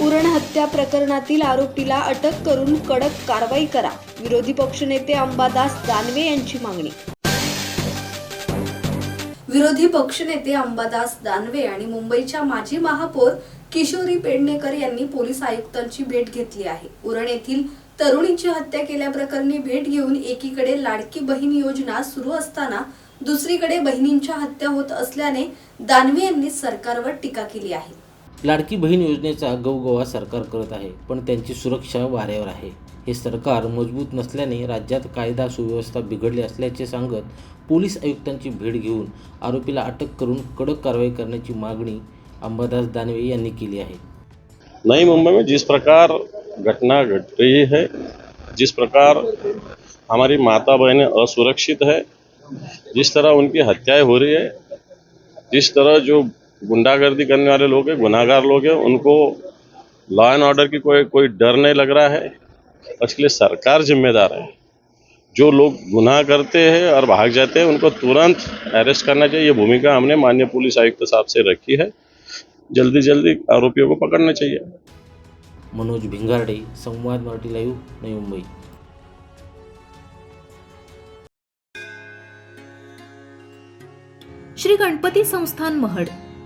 हत्या प्रकरणातील आरोपीला अटक करून कडक कारवाई करा. विरोधी पक्षनेते अंबादास दानवे यांची मागणी. विरोधी पक्षनेते अंबादास दानवे आणि मुंबईच्या माजी महापौर किशोरी पेडणेकर यांनी पोलीस आयुक्तांची भेट घेतली आहे. उरण येथील तरुणीची हत्या केल्याप्रकरणी भेट घेऊन एकीकडे लाडकी बहीण योजना सुरू असताना दुसरीकडे बहिणींच्या हत्या होत असल्याने दानवे यांनी सरकारवर टीका केली आहे. लाडकी बहीण योजनेचा गवगवा सरकार करत आहे पण त्यांची सुरक्षा वाऱ्यावर आहे. हे सरकार मजबूत नसल्याने राज्यात कायदा सुव्यवस्था बिघडली असल्याचे सांगत पोलीस आयुक्तांची भेट घेऊन आरोपीला अटक करून कडक कारवाई करण्याची मागणी अंबादास दानवे यांनी केली आहे. नई मुंबई में जिस प्रकार घटना घट रही है जिस प्रकार हमारी माता बहनें असुरक्षित है जिस तरह उनकी हत्याएं हो रही है जिस तरह जो गुंडागर्दी करने वाले लोग हैं गुनाहगार लोग हैं उनको लॉ एंड ऑर्डर की कोई कोई डर नहीं लग रहा है। उसके लिए सरकार जिम्मेदार है। जो लोग गुनाह करते हैं और भाग जाते हैं उनको तुरंत अरेस्ट करना चाहिए। ये भूमिका हमने माननीय पुलिस आयुक्त साहब से रखी है। जल्दी जल्दी आरोपियों को पकड़ना चाहिए। मनोज भिंगारडे संवाद मराठी लाईव्ह नवी मुंबई। श्री गणपती संस्थान महड।